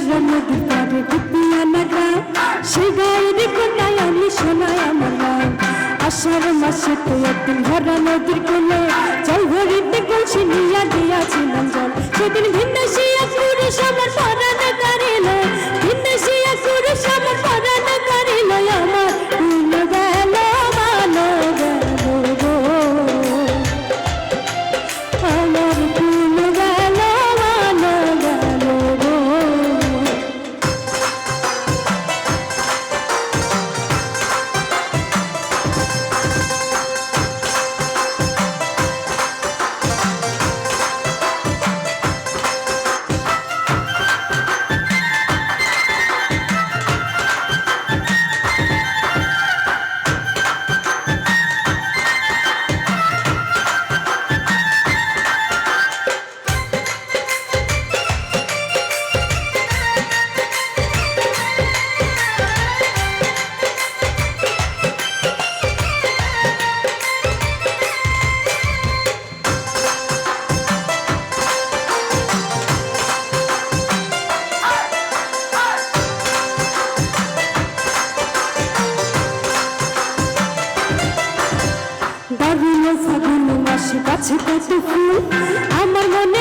তার নদী পারে গুপিয়া নাগা সে গায়ের কোনায় আমি শোনায় আমার আষাঢ় মাসে তো একদিন ভরা নদীর কোলে জল ভরিতে কলসি নিয়া দিয়াছিলাম জল সেদিন ভিন্ন শিয়া পুরুষ আমার পরা কাছে কত ফুল? আমার মনে